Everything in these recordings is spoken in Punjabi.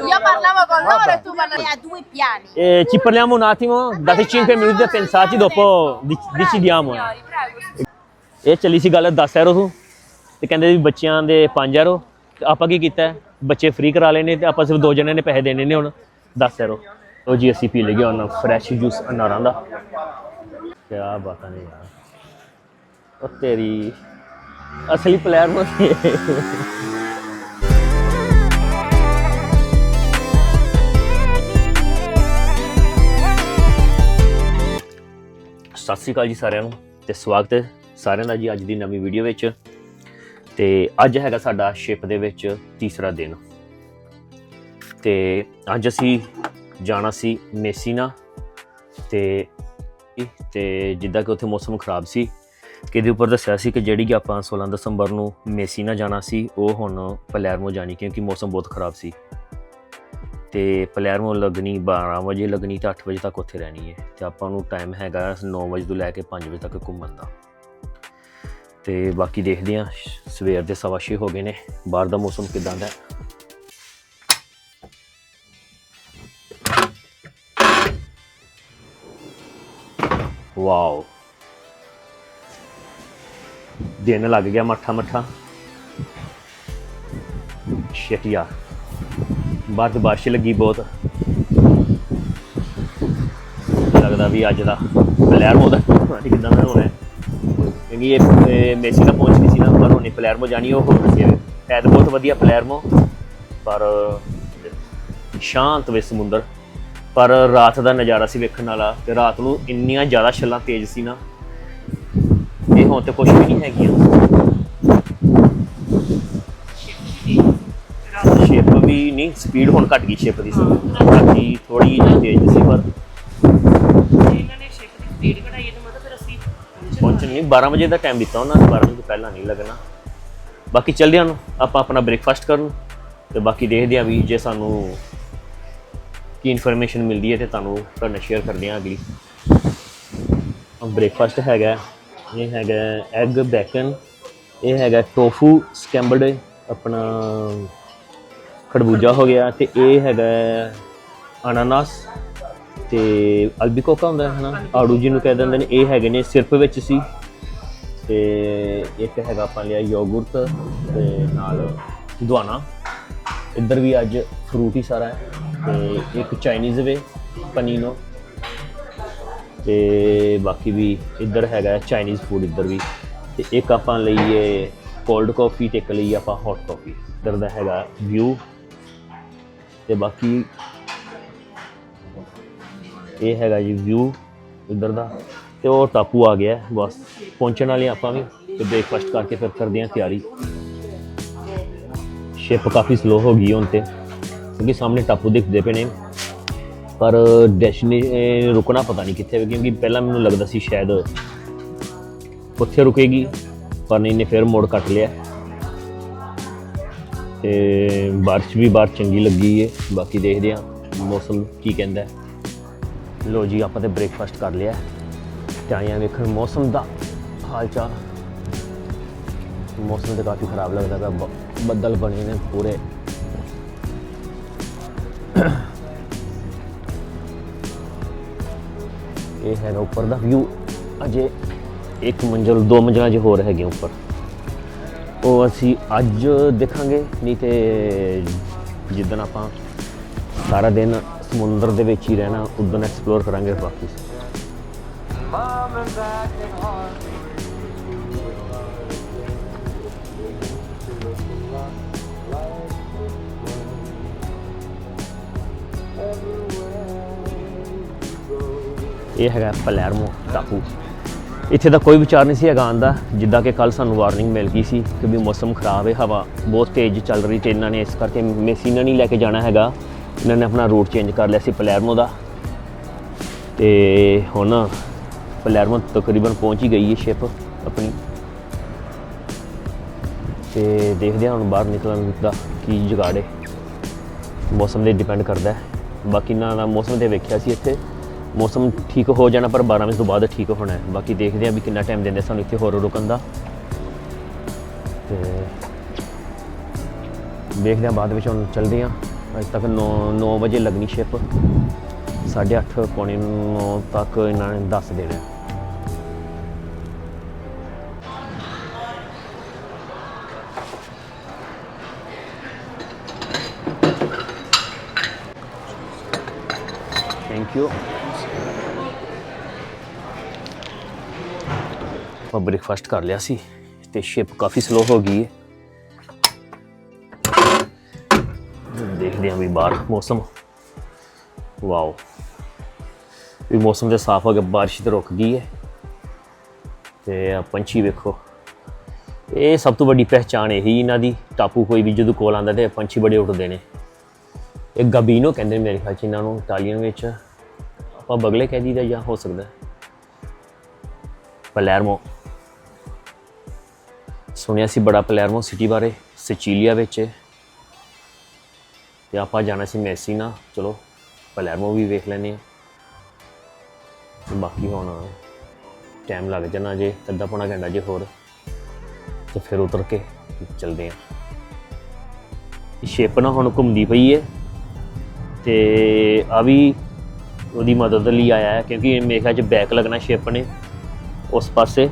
Io parlavo con loro e tu parlavi a due piani. E ci parliamo un attimo, date 5 minuti a pensarci, dopo decidiamo. eh. ਇਹ ਚੱਲੀ ਸੀ ਗੱਲ 10 ਯੂਰੋ ਤੋਂ ਤੇ ਕਹਿੰਦੇ ਵੀ ਬੱਚਿਆਂ ਦੇ 5 ਯੂਰੋ ਤੇ ਆਪਾਂ ਕੀ ਕੀਤਾ? ਬੱਚੇ ਫ੍ਰੀ ਕਰਾ ਲੈਣੇ ਤੇ ਆਪਾਂ ਸਿਰਫ ਦੋ ਜਣਿਆਂ ਨੇ ਪੈਸੇ ਦੇਣੇ ਨੇ ਹੁਣ 10 ਯੂਰੋ ਉਹ ਜੀ ਅਸੀਂ ਪੀ ਲਈਏ ਹੁਣ ਫਰੈਸ਼ ਜੂਸ ਅਨਾਰਾਂ ਦਾ ਕੀ ਬਾਤਾਂ ਨੇ ਯਾਰ ਉਹ ਤੇਰੀ ਅਸਲੀ ਪਲੇਅਰ ਨੂੰ ਸਤਿ ਸ੍ਰੀ ਅਕਾਲ ਜੀ ਸਾਰਿਆਂ ਨੂੰ ਤੇ ਸਵਾਗਤ ਹੈ ਸਾਰਿਆਂ ਦਾ ਜੀ ਅੱਜ ਦੀ ਨਵੀਂ ਵੀਡੀਓ ਵਿੱਚ। ਤੇ ਅੱਜ ਹੈਗਾ ਸਾਡਾ ਸ਼ਿਪ ਦੇ ਵਿੱਚ ਤੀਸਰਾ ਦਿਨ। ਤੇ ਅੱਜ ਅਸੀਂ ਜਾਣਾ ਸੀ ਮੇਸੀਨਾ ਤੇ ਤੇ ਜਿੱਦਾਂ ਕਿ ਉੱਥੇ ਮੌਸਮ ਖਰਾਬ ਸੀ ਕਿ ਇਹਦੇ ਉੱਪਰ ਦੱਸਿਆ ਸੀ ਕਿ ਜਿਹੜੀ ਕਿ ਆਪਾਂ 16 ਦਸੰਬਰ ਨੂੰ ਮੇਸੀਨਾ ਜਾਣਾ ਸੀ, ਉਹ ਹੁਣ ਪਲੇਰਮੋ ਜਾਣੀ ਕਿਉਂਕਿ ਮੌਸਮ ਬਹੁਤ ਖਰਾਬ ਸੀ। ਤੇ ਪਲੇਰਮੋ ਲੱਗਣੀ 12 ਵਜੇ, ਲੱਗਣੀ ਤੇ 8 ਵਜੇ ਤੱਕ ਉੱਥੇ ਰਹਿਣੀ ਹੈ ਤੇ ਆਪਾਂ ਨੂੰ ਟਾਈਮ ਹੈਗਾ 9 ਵਜੇ ਤੋਂ ਲੈ ਕੇ 5 ਵਜੇ ਤੱਕ ਘੁੰਮਣ ਦਾ। ਤੇ ਬਾਕੀ ਦੇਖਦੇ ਹਾਂ, ਸਵੇਰ ਦੇ ਸਵਾ ਛੇ ਹੋ ਗਏ ਨੇ, ਬਾਹਰ ਦਾ ਮੌਸਮ ਕਿਦਾਂ ਦਾ ਵਾਓ। ਦਿਨ ਲੱਗ ਗਿਆ ਮੱਠਾ ਮੱਠਾ। ਸ਼ਿਟ ਯਾਰ। ਬਾਹਰ ਬਾਰਿਸ਼ ਲੱਗੀ ਬਹੁਤ। ਲੱਗਦਾ ਵੀ ਅੱਜ ਦਾ ਪਲੇਅਰ ਦਾ ਪਤਾ ਨੀ ਦਾ ਹੋਣਾ। ਹੈ। ਕਿਉਂਕਿ ਇਹ ਇਹ ਦਾ ਪਹੁੰਚ ਨਹੀਂ ਸੀ ਨਾ, ਪਰ ਉਹਨੇ ਪਲੇਅਰਮੋ ਜਾਣੀ, ਉਹ ਹੋਰ ਸੀ। ਹੈ ਤਾਂ ਬਹੁਤ ਵਧੀਆ ਪਲੇਅਰਮੋ ਪਰ, ਸ਼ਾਂਤ ਵੇ ਸਮੁੰਦਰ। ਪਰ ਰਾਤ ਦਾ ਨਜ਼ਾਰਾ ਸੀ ਵੇਖਣ ਵਾਲਾ। ਤੇ ਰਾਤ ਨੂੰ ਇੰਨੀਆਂ ਜ਼ਿਆਦਾ ਛੱਲਾਂ ਤੇਜ਼ ਸੀ ਨਾ। ਹੁਣ ਤੇ ਕੁਝ ਵੀ ਨਹੀਂ ਹੈਗੀਆਂ। ਸ਼ਿਪ ਵੀ ਨਹੀਂ ਸਪੀਡ ਹੁਣ ਘਟ ਗਈ ਸ਼ਿਪ ਦੀ। ਬਾਕੀ ਥੋੜੀ ਜਿਹੀ ਤੇਜ਼ ਸੀ ਪਰ ਇਹਨਾਂ ਨੇ ਸ਼ਿਪ ਦੀ ਸਪੀਡ ਘਟਾਈ ਤੇ ਮਤਲਬ ਫਿਰ ਅਸੀਂ ਪਹੁੰਚਣ। ਨਹੀਂ 12 ਵਜੇ ਦਾ ਟਾਈਮ ਦਿੱਤਾ ਉਹਨਾਂ ਨੇ 12 ਵਜੇ ਤੋਂ ਪਹਿਲਾਂ ਨਹੀਂ ਲੱਗਣਾ। ਬਾਕੀ ਚੱਲਦੇ ਹਾਂ ਆਪਾਂ ਆਪਣਾ ਬ੍ਰੇਕਫਾਸਟ ਕਰਨ ਤੇ ਬਾਕੀ ਦੇਖਦੇ ਹਾਂ ਵੀ ਜੇ ਸਾਨੂੰ ਕੀ ਇਨਫੋਰਮੇਸ਼ਨ ਮਿਲਦੀ ਹੈ ਤੇ ਤੁਹਾਨੂੰ ਤੁਹਾਡੇ ਨਾਲ ਸ਼ੇਅਰ ਕਰਦੇ ਹਾਂ ਅਗਲੀ। ਬ੍ਰੇਕਫਾਸਟ ਹੈਗਾ। ਇਹ ਹੈਗਾ ਐਗ ਬੈਕਨ ਇਹ ਹੈਗਾ ਟੋਫੂ ਸਕੈਂਬਲਡ ਆਪਣਾ ਖਰਬੂਜਾ ਹੋ ਗਿਆ ਤੇ ਇਹ ਹੈਗਾ ਅਨਾਨਾਸ ਤੇ ਅਲਬੀਕੋਕਾ ਹੁੰਦਾ ਹੈ ਨਾ ਆੜੂ ਜੀ ਨੂੰ ਕਹਿ ਦਿੰਦੇ ਨੇ ਇਹ ਹੈਗੇ ਨੇ ਸਿਰਫ ਵਿੱਚ ਸੀ ਤੇ ਇੱਕ ਹੈਗਾ ਆਪਾਂ ਲਿਆ ਯੋਗੁਰਟ ਤੇ ਨਾਲ ਦੁਆਨਾ ਇੱਧਰ ਵੀ ਅੱਜ ਫਰੂਟ ਹੀ ਸਾਰਾ ਹੈ ਤੇ ਇੱਕ ਚਾਈਨੀਜ਼ ਵੇ ਪਨੀਨੋ ਤੇ ਬਾਕੀ ਵੀ ਇੱਧਰ ਹੈਗਾ ਚਾਈਨੀਜ਼ ਫੂਡ ਇੱਧਰ ਵੀ। ਤੇ ਇੱਕ ਆਪਾਂ ਲਈਏ ਕੋਲਡ ਕਾਫੀ ਤੇ ਇੱਕ ਲਈ ਆਪਾਂ ਹੌਟ ਕਾਫੀ ਇੱਧਰ ਦਾ ਹੈਗਾ ਵਿਊ ਤੇ ਬਾਕੀ ਇਹ ਹੈਗਾ ਜੀ ਵਿਊ ਇੱਧਰ ਦਾ। ਤੇ ਉਹ ਟਾਪੂ ਆ ਗਿਆ ਬਸ ਪਹੁੰਚਣ ਵਾਲੇ ਆਪਾਂ ਵੀ ਤੇ ਬ੍ਰੇਕਫਾਸਟ ਕਰਕੇ ਫਿਰ ਕਰਦੇ ਹਾਂ ਤਿਆਰੀ। ਸ਼ਿਪ ਕਾਫੀ ਸਲੋ ਹੋ ਗਈ ਹੁਣ ਤੇ। ਕਿਉਂਕਿ ਸਾਹਮਣੇ ਟਾਪੂ ਦਿਖਦੇ ਪਏ ਨੇ। ਪਰ ਡੈਸਟੀਨੇ ਰੁਕਣਾ ਪਤਾ ਨਹੀਂ ਕਿੱਥੇ ਹੈ ਕਿਉਂਕਿ ਪਹਿਲਾਂ ਮੈਨੂੰ ਲੱਗਦਾ ਸੀ ਸ਼ਾਇਦ ਉੱਥੇ ਰੁਕੇਗੀ, ਪਰ ਨਹੀਂ ਨੇ ਫਿਰ ਮੋੜ ਕੱਟ ਲਿਆ। ਤੇ ਬਾਰਿਸ਼ ਵੀ ਬਾਹਰ ਚੰਗੀ ਲੱਗੀ ਏ, ਬਾਕੀ ਦੇਖਦੇ ਹਾਂ ਮੌਸਮ ਕੀ ਕਹਿੰਦਾ ਲੋ ਜੀ, ਆਪਾਂ ਤੇ ਬ੍ਰੇਕਫਾਸਟ ਕਰ ਲਿਆ। ਤੇ ਆਏ ਹਾਂ ਵੇਖਣ ਮੌਸਮ ਦਾ ਹਾਲ ਚਾਲ ਮੌਸਮ ਤੇ ਕਾਫੀ ਖਰਾਬ ਲੱਗਦਾ ਪਿਆ, ਬ- ਬੱਦਲ ਬਣੇ ਨੇ ਪੂਰੇ। ਇਹ ਹੈਗਾ ਉੱਪਰ ਦਾ ਵਿਊ ਅਜੇ ਇੱਕ ਮੰਜ਼ਲ, ਦੋ ਮੰਜ਼ਲਾਂ ਜੇ ਹੋਰ ਹੈਗੇ ਉੱਪਰ। ਉਹ ਅਸੀਂ ਅੱਜ ਦੇਖਾਂਗੇ, ਨਹੀਂ ਤੇ ਜਿੱਦਣ ਆਪਾਂ ਸਾਰਾ ਦਿਨ ਸਮੁੰਦਰ ਦੇ ਵਿੱਚ ਹੀ ਰਹਿਣਾ ਉਦੋਂ ਐਕਸਪਲੋਰ ਕਰਾਂਗੇ ਬਾਕੀ। ਇਹ ਹੈਗਾ ਪਲੈਰਮੋ ਟਾਪੂ। ਇੱਥੇ ਦਾ ਕੋਈ ਵਿਚਾਰ ਨਹੀਂ ਸੀ ਹੈਗਾ ਆਉਣ ਦਾ, ਜਿੱਦਾਂ ਕਿ ਕੱਲ ਸਾਨੂੰ ਵਾਰਨਿੰਗ ਮਿਲ ਗਈ ਸੀ ਕਿ ਵੀ ਮੌਸਮ ਖਰਾਬ ਹੈ, ਹਵਾ ਬਹੁਤ ਤੇਜ਼ ਚੱਲ ਰਹੀ ਤੇ ਇਹਨਾਂ ਨੇ ਇਸ ਕਰਕੇ ਮੈਸੀਨਾ ਨਹੀਂ ਲੈ ਕੇ ਜਾਣਾ ਹੈਗਾ। ਇਹਨਾਂ ਨੇ ਆਪਣਾ ਰੂਟ ਚੇਂਜ ਕਰ ਲਿਆ ਸੀ ਪਲੈਰਮੋ ਦਾ। ਤੇ ਹੁਣ ਪਲੈਰਮੋ ਤਕਰੀਬਨ ਪਹੁੰਚ ਹੀ ਗਈ ਹੈ ਸ਼ਿਪ ਆਪਣੀ। ਤੇ ਦੇਖਦੇ ਹਾਂ ਹੁਣ ਬਾਹਰ ਨਿਕਲਣ ਦਾ ਕੀ ਜਗਾੜੇ ਮੌਸਮ ਦੇ ਡਿਪੈਂਡ ਕਰਦਾ ਹੈ। ਬਾਕੀ ਨਾ ਨਾ ਮੌਸਮ 'ਤੇ ਵੇਖਿਆ ਸੀ ਇੱਥੇ। ਮੌਸਮ ਠੀਕ ਹੋ ਜਾਣਾ, ਪਰ 12 ਵਜੇ ਤੋਂ ਬਾਅਦ ਠੀਕ ਹੋਣਾ ਹੈ। ਬਾਕੀ ਦੇਖਦੇ ਹਾਂ ਵੀ ਕਿੰਨਾ ਟਾਈਮ ਦਿੰਦੇ ਸਾਨੂੰ ਇੱਥੇ ਹੋਰ ਰੁਕਣ ਦਾ। ਤੇ ਦੇਖਦੇ ਹਾਂ ਬਾਅਦ ਵਿੱਚ ਹੁਣ ਚੱਲਦੇ ਹਾਂ। ਅੱਜ ਤੱਕ 9 9 ਵਜੇ ਲੱਗਣੀ ਸ਼ਿਪ 8:30 ਪੌਣੇ 9 ਤੱਕ ਇਹਨਾਂ ਨੇ ਦੱਸ ਦੇਣਾ ਥੈਂਕ ਯੂ ਆਪਾਂ ਬ੍ਰੇਕਫਾਸਟ ਕਰ ਲਿਆ ਸੀ ਤੇ ਸ਼ਿਪ ਕਾਫੀ ਸਲੋ ਹੋ ਗਈ ਹੈ। ਦੇਖਦੇ ਹਾਂ ਵੀ ਬਾਹਰ ਮੌਸਮ। ਵਾਓ ਵੀ ਮੌਸਮ ਤੇ ਸਾਫ਼ ਹੋ ਗਿਆ, ਬਾਰਿਸ਼ ਤੇ ਰੁਕ ਗਈ ਹੈ। ਤੇ ਆ ਪੰਛੀ ਵੇਖੋ। ਇਹ ਸਭ ਤੋਂ ਵੱਡੀ ਪਹਿਚਾਣ ਇਹੀ ਇਹਨਾਂ ਦੀ, ਟਾਪੂ ਕੋਈ ਵੀ ਜਦੋਂ ਕੋਲ ਆਉਂਦਾ ਤੇ ਪੰਛੀ ਬੜੇ ਉੱਡਦੇ ਨੇ। ਇਹ ਗਬੀਨੋ ਕਹਿੰਦੇ ਨੇ ਮੇਰੇ ਖਿਆਲ ਚ ਇਹਨਾਂ ਨੂੰ, ਇਟਾਲੀਅਨ ਵਿੱਚ। ਆਪਾਂ ਬਗਲੇ ਕਹਿ ਦਈਦਾ ਜਾਂ ਹੋ ਸਕਦਾ ਹੈ। ਪਲੈਰਮੋ। ਸੁਣਿਆ ਸੀ ਬੜਾ ਪਲੈਰਮੋ ਸਿਟੀ ਬਾਰੇ, ਸਿਚੀਲੀਆ ਵਿੱਚ। ਹੈ। ਤੇ ਆਪਾਂ ਜਾਣਾ ਸੀ ਮੈਸੀਨਾ। ਚਲੋ, ਪਲੈਰਮੋ ਵੀ ਵੇਖ ਲੈਨੇ ਆ ਬਾਕੀ ਹੁਣ ਟਾਈਮ ਲੱਗ ਜਾਣਾ ਜੇ, ਅੱਧਾ ਪੌਣਾ ਘੰਟਾ ਜੇ ਹੋਰ। ਤੇ ਫਿਰ ਉਤਰ ਕੇ ਚਲਦੇ ਆ ਸ਼ਿਪ ਨਾ ਹੁਣ ਘੁੰਮਦੀ ਪਈ ਹੈ ਤੇ ਆ ਵੀ ਉਹਦੀ ਮਦਦ ਲਈ ਆਇਆ ਹੈ, ਕਿਉਂਕਿ ਮੇਰੇ ਚ ਬੈਕ ਲੱਗਣਾ ਸ਼ਿਪ ਨੇ। ਉਸ ਪਾਸੇ।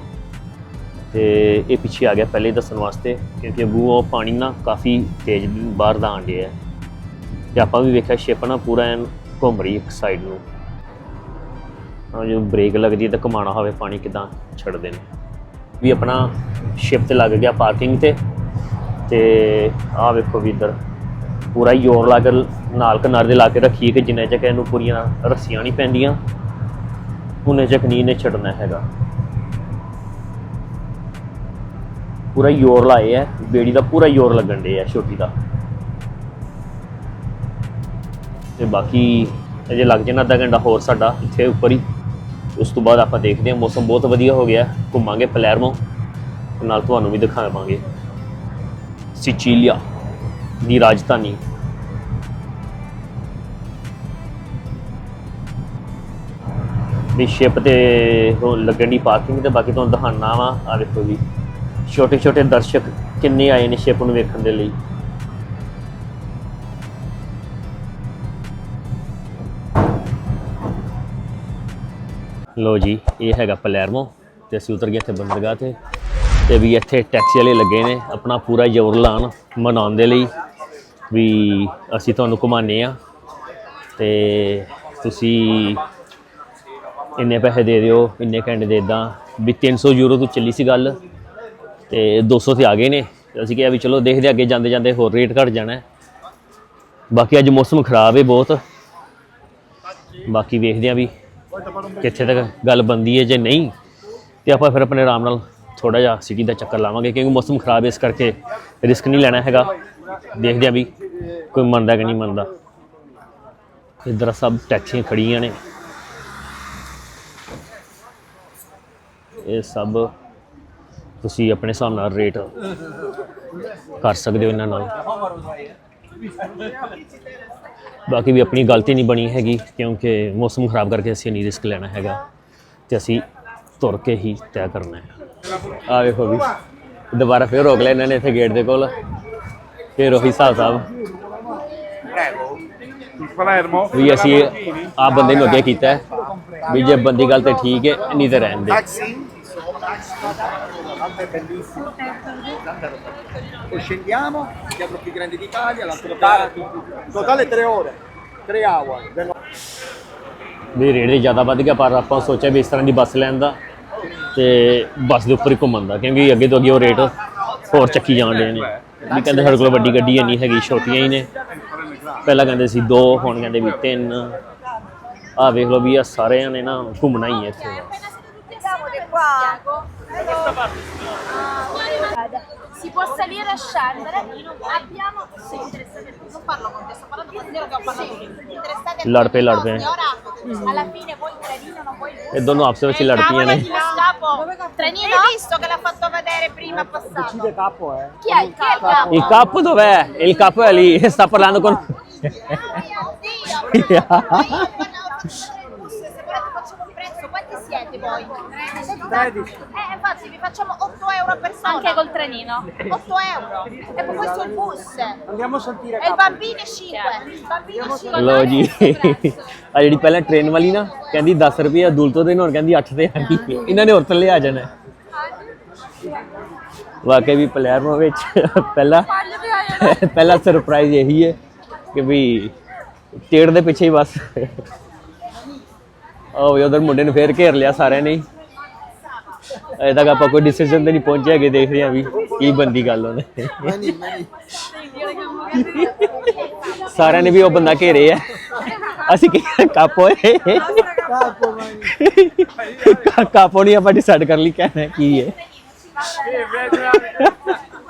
ਤੇ ਇਹ ਪਿੱਛੇ ਆ ਗਿਆ ਪਹਿਲੇ ਦੱਸਣ ਵਾਸਤੇ, ਕਿਉਂਕਿ ਅੱਗੋਂ ਉਹ ਪਾਣੀ ਨਾ ਕਾਫੀ ਤੇਜ਼ ਬਾਹਰ ਦਾ ਆਣ ਡਿਆ ਹੈ। ਤੇ ਆਪਾਂ ਵੀ ਵੇਖਿਆ ਸ਼ਿਪ ਨਾ ਪੂਰਾ ਐਨ ਘੁੰਮ ਰਹੀ ਇੱਕ ਸਾਈਡ ਨੂੰ। ਹਾਂ ਜੋ ਬ੍ਰੇਕ ਲੱਗਦੀ ਹੈ ਤਾਂ ਕਮਾਣਾ ਹੋਵੇ ਪਾਣੀ ਕਿਦਾਂ ਛੱਡਦੇ ਨੇ। ਵੀ ਆਪਣਾ ਸ਼ਿਪ ਤੇ ਲੱਗ ਗਿਆ ਪਾਰਕਿੰਗ ਤੇ ਤੇ ਆਹ ਵੇਖੋ ਵੀ ਇੱਧਰ ਪੂਰਾ ਹੀ ਜ਼ੋਰ ਲਾ ਕੇ ਨਾਲ ਕਿਨਾਰੇ ਦੇ ਲਾ ਕੇ ਰੱਖੀਏ ਕਿ ਜਿੰਨੇ ਚੱਕ ਇਹਨੂੰ ਪੂਰੀਆਂ ਰੱਸੀਆਂ ਨਹੀਂ ਪੈਂਦੀਆਂ, ਉਹਨੇ ਚੱਕ ਨਹੀਂ ਨੇ ਛੱਡਣਾ ਹੈਗਾ। ਪੂਰਾ ਹੀ ਜ਼ੋਰ ਲਾਏ ਹੈ ਬੇੜੀ ਦਾ ਪੂਰਾ ਹੀ ਜ਼ੋਰ ਲੱਗਣ ਦੇ ਹੈ ਛੋਟੀ ਦਾ। ਤੇ ਬਾਕੀ ਅਜੇ ਲੱਗ ਜਾਣਾ ਅੱਧਾ ਘੰਟਾ ਹੋਰ ਸਾਡਾ ਇੱਥੇ ਉੱਪਰ ਹੀ। ਉਸ ਤੋਂ ਬਾਅਦ ਆਪਾਂ ਦੇਖਦੇ ਹਾਂ, ਮੌਸਮ ਬਹੁਤ ਵਧੀਆ ਹੋ ਗਿਆ, ਘੁੰਮਾਂਗੇ ਪਲੈਰਮੋ ਨਾਲ ਤੁਹਾਨੂੰ ਵੀ ਦਿਖਾਵਾਂਗੇ। ਸਿਚੀਲੀਆ ਦੀ ਰਾਜਧਾਨੀ। ਵੀ ਸ਼ਿਪ ਤੇ ਉਹ ਲੱਗਣ ਦੀ ਪਾਰਕਿੰਗ ਤੇ ਬਾਕੀ ਤੁਹਾਨੂੰ ਦਿਖਾਣਾ ਵਾ ਆ ਦੇਖੋ ਜੀ। ਛੋਟੇ ਛੋਟੇ ਦਰਸ਼ਕ ਕਿੰਨੇ ਆਏ ਨੇ ਸ਼ਿਪ ਨੂੰ ਵੇਖਣ ਦੇ ਲਈ? ਲੋ ਜੀ, ਇਹ ਹੈਗਾ ਪਲੈਰਮੋ ਤੇ ਅਸੀਂ ਉਤਰ ਗਏ ਇੱਥੇ ਬੰਦਰਗਾਹ ਤੇ ਤੇ ਵੀ ਇੱਥੇ ਟੈਕਸੀ ਵਾਲੇ ਲੱਗੇ ਨੇ ਆਪਣਾ ਪੂਰਾ ਜ਼ੋਰ ਲਾਉਣ ਮਨਾਉਣ ਦੇ ਲਈ ਵੀ ਅਸੀਂ ਤੁਹਾਨੂੰ ਘੁਮਾਉਂਦੇ ਆ ਤੇ ਤੁਸੀਂ ਇੰਨੇ ਪੈਸੇ ਦੇ ਦਿਓ, ਇੰਨੇ ਘੰਟੇ ਦੇ ਇਦਾਂ ਵੀ 300 ਯੂਰੋ ਤੋਂ ਚੱਲੀ ਸੀ ਗੱਲ। ਤੇ 200 ਤੇ ਆ ਗਏ ਨੇ। ਤੇ ਅਸੀਂ ਕਿਹਾ ਵੀ ਚਲੋ ਦੇਖਦੇ ਅੱਗੇ ਜਾਂਦੇ ਜਾਂਦੇ ਹੋਰ ਰੇਟ ਘਟ ਜਾਣਾ ਬਾਕੀ ਅੱਜ ਮੌਸਮ ਖਰਾਬ ਹੈ ਬਹੁਤ। ਬਾਕੀ ਵੇਖਦੇ ਆ ਵੀ ਕਿੱਥੇ ਤੱਕ ਗੱਲ ਬੰਦੀ ਹੈ ਜੇ ਨਹੀਂ। ਤੇ ਆਪਾਂ ਫਿਰ ਆਪਣੇ ਆਰਾਮ ਨਾਲ ਥੋੜਾ ਜਿਹਾ ਸਿਟੀ ਦਾ ਚੱਕਰ ਲਾਵਾਂਗੇ, ਕਿਉਂਕਿ ਮੌਸਮ ਖਰਾਬ ਹੈ ਇਸ ਕਰਕੇ ਰਿਸਕ ਨਹੀਂ ਲੈਣਾ ਹੈਗਾ। ਦੇਖਦੇ ਆ ਵੀ ਕੋਈ ਮੰਨਦਾ ਕਿ ਨਹੀਂ ਮੰਨਦਾ। ਇੱਧਰ ਸਭ ਟੈਕਸੀਆਂ ਖੜੀਆਂ ਨੇ। ਇਹ ਸਭ ਤੁਸੀਂ ਆਪਣੇ ਹਿਸਾਬ ਨਾਲ ਰੇਟ ਕਰ ਸਕਦੇ ਹੋ ਇਹਨਾਂ ਨਾਲ। ਬਾਕੀ ਵੀ ਆਪਣੀ ਗਲਤੀ ਨਹੀਂ ਬਣੀ ਹੈਗੀ, ਕਿਉਂਕਿ ਮੌਸਮ ਖਰਾਬ ਕਰਕੇ ਅਸੀਂ ਨਹੀਂ ਰਿਸਕ ਲੈਣਾ ਹੈਗਾ ਤੇ ਅਸੀਂ ਤੁਰ ਕੇ ਹੀ ਤੈਅ ਕਰਨਾ ਹੈ। ਆ ਵੇਖੋ ਵੀ, ਦੁਬਾਰਾ ਫੇਰ ਰੋਕ ਲਿਆ ਇਹਨਾਂ ਨੇ ਇੱਥੇ ਗੇਟ ਦੇ ਕੋਲ। ਫੇਰ ਉਹੀ ਹਿਸਾਬ ਸਾਹਿਬ ਵੀ ਅਸੀਂ ਆ ਬੰਦੇ ਨੂੰ ਅੱਗੇ ਕੀਤਾ ਵੀ ਜੇ ਬੰਦੀ ਗੱਲ ਤੇ ਠੀਕ ਹੈ ਨਹੀਂ ਤੇ ਰਹਿਣ ਦੇ। Taxi? L'altro è bellissimo. Poi scendiamo, il teatro più grande d'Italia, l'altro teatro. Totale tre ore, tre hour. ਵੀ ਰੇਟ ਵੀ ਜ਼ਿਆਦਾ ਵੱਧ ਗਿਆ ਪਰ ਆਪਾਂ ਸੋਚਿਆ ਵੀ ਇਸ ਤਰ੍ਹਾਂ ਦੀ ਬੱਸ ਲੈਣ ਦਾ ਤੇ ਬੱਸ ਦੇ ਉੱਪਰ ਹੀ ਘੁੰਮਣ ਦਾ ਕਿਉਂਕਿ ਅੱਗੇ ਤੋਂ ਅੱਗੇ ਉਹ ਰੇਟ ਹੋਰ ਚੱਕੀ ਜਾਣ ਦੇ ਨੇ ਵੀ ਕਹਿੰਦੇ ਸਾਡੇ ਕੋਲ ਵੱਡੀ ਗੱਡੀ ਨਹੀਂ ਹੈਗੀ ਛੋਟੀਆਂ ਹੀ ਨੇ ਪਹਿਲਾਂ ਕਹਿੰਦੇ ਸੀ ਦੋ ਹੁਣ ਕਹਿੰਦੇ ਵੀ ਤਿੰਨ ਆਹ ਵੇਖ ਲਓ ਵੀ ਆ ਸਾਰਿਆਂ ਨੇ ਨਾ ਘੁੰਮਣਾ ਹੀ ਹੈ ਇੱਥੇ qua. Si può salire e scendere. Abbiamo. Se non parlo con te, sto parlando con te, che ho parlato con te. Interessate. Alla fine vuoi il trenino, non vuoi il bus. E donno up, se vedi l'arpina. Trenino? Hai visto che l'ha fatto vedere prima passato? Decide capo. Chi è il capo? Il capo dov'è? Il capo è lì, sta parlando con... Oddio, oddio. Bus, se volete facciamo un prezzo, quanti siete voi? 13. Eh, infatti vi facciamo 8 euro a persona. Anche col trenino. 8 euro. E poi questo è il bus. Andiamo a sentire E i bambini 5. I bambini 5. ਲੋ ਜੀ ਆ ਜਿਹੜੀ ਪਹਿਲਾਂ ਟ੍ਰੇਨ ਵਾਲੀ ਨਾ ਕਹਿੰਦੀ 10 ਰੁਪਏ ਅਦੁਲਤੋ ਦੇ ਨਾਲ ਕਹਿੰਦੀ 8 ਦੇ ਆਣੀ ਇਹਨਾਂ ਨੇ ਹੋਰ ਥੱਲੇ ਆ ਜਾਣਾ ਵਾਕਈ ਵੀ ਪਲੇਅਰਾਂ ਵਿੱਚ ਪਹਿਲਾ ਪਹਿਲਾ ਸਰਪ੍ਰਾਈਜ਼ ਇਹੀ ਹੈ ਕਿ ਵੀ ਟੇੜ ਦੇ ਪਿੱਛੇ ਹੀ ਬਸ ਵੀ ਉਧਰ ਮੁੰਡੇ ਨੂੰ ਫੇਰ ਘੇਰ ਲਿਆ ਸਾਰਿਆਂ ਨੇ। ਅਜੇ ਤੱਕ ਆਪਾਂ ਕੋਈ ਡਿਸੀਜਨ ਤੇ ਨਹੀਂ ਪਹੁੰਚੇ ਹੈਗੇ ਦੇਖ ਰਹੇ ਵੀ ਕੀ ਬੰਦੀ ਗੱਲ ਉਹਨੇ. ਸਾਰਿਆਂ ਨੇ ਵੀ ਉਹ ਬੰਦਾ ਘੇਰੇ ਆ ਅਸੀਂ ਕਿ ਕਾਪੋ ਏ. ਕਾਪੋ ਨਹੀਂ ਆਪਾਂ ਡਿਸਾਈਡ ਕਰ ਲਈ ਕਹਿਣਾ ਕੀ ਹੈ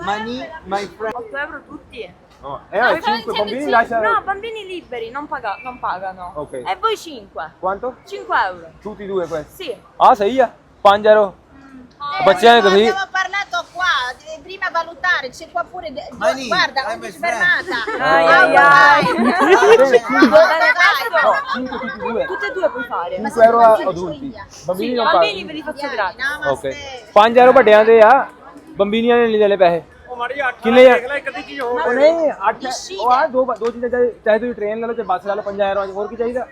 Mani, my friend. 8 euro tutti. No, eh, hai 5 bambini, lascia... No, bambini liberi, non, paga- non pagano. Ok. E voi 5. Quanto? 5 euro. Tutti e due questi. Sì. ਆ ਸਹੀ ਆ 5 euro ਬੱਚਿਆਂ ਨੇ ਤੁਸੀਂ Abbiamo parlato qua, devi prima valutare, c'è qua pure, de- Mani, guarda, I'm ogni a friend. fermata. Ai, Ah, ai, vai. ai. Guarda, vai. No, 5 tutti e due. Tutte e due puoi fare. 5 euro a adulti. Bambini non Bambini pagano. ve li faccio Vieni, gratis. namaste. Okay 5 euro ਵੱਡਿਆਂ ਦੇ ਆ ਬੰਬੀਨੀਆਂ ਨੇ ਨਹੀਂ ਦੇਲੇ ਪੈਸੇ ਕਿੰਨੇ ਆ ਉਹ ਨਹੀਂ 8 ਉਹ ਆ ਦੋ ਦੋ ਚੀਜ਼ਾਂ ਚਾਹੇ ਚਾਹੇ ਤੁਸੀਂ ਟ੍ਰੇਨ ਲੈ ਲਓ ਚਾਹੇ ਬੱਸ ਲੈ ਲਓ 5 euro ਹੋਰ ਕੀ ਚਾਹੀਦਾ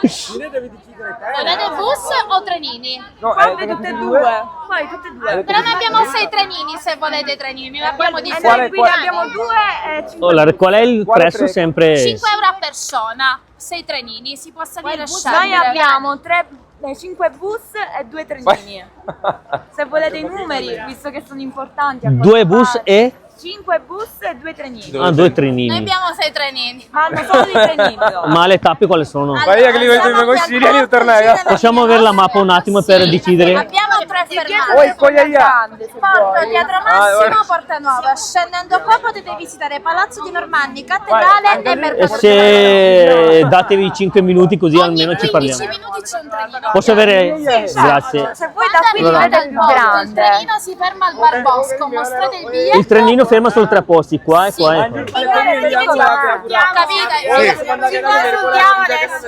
Volete bus o trenini? No, Fammi eh, tutte e tutti due. Vai, tutte e due. Però ne abbiamo sei trenini se volete trenini, ne abbiamo di Eh, Qual è- noi qui qual- ne abbiamo due e 5 Allora, qual è il Quale prezzo tre? sempre 5 euro a persona, sei trenini, si può salire e Noi scendere. abbiamo 5 bus e 2 trenini. Se volete i numeri, visto che sono importanti. 2 bus e? 5 bus e 2 trenini. Ah, due Noi abbiamo 6 trenini. Ma hanno solo i trenini. Ma le tappe quali sono? Allora, io che li vedo in siamo qui io tornai, eh. Possiamo avere la mappa un attimo per decidere? Abbiamo tre oi fermate. coi ai a Porto Teatro Ah, Massimo. Porta Nuova. Scendendo qua potete visitare Palazzo di Normanni, Cattedrale e E Mercato. se datevi 5 minuti così Ogni almeno ci 15 parliamo. minuti c'è un trenino. Posso avere... Grazie. Se vuoi da qui vedete il più Il trenino si ferma al Barbosco, mostrate il biglietto. Il trenino ferma solo tre posti, qua e qua e qua. Capito?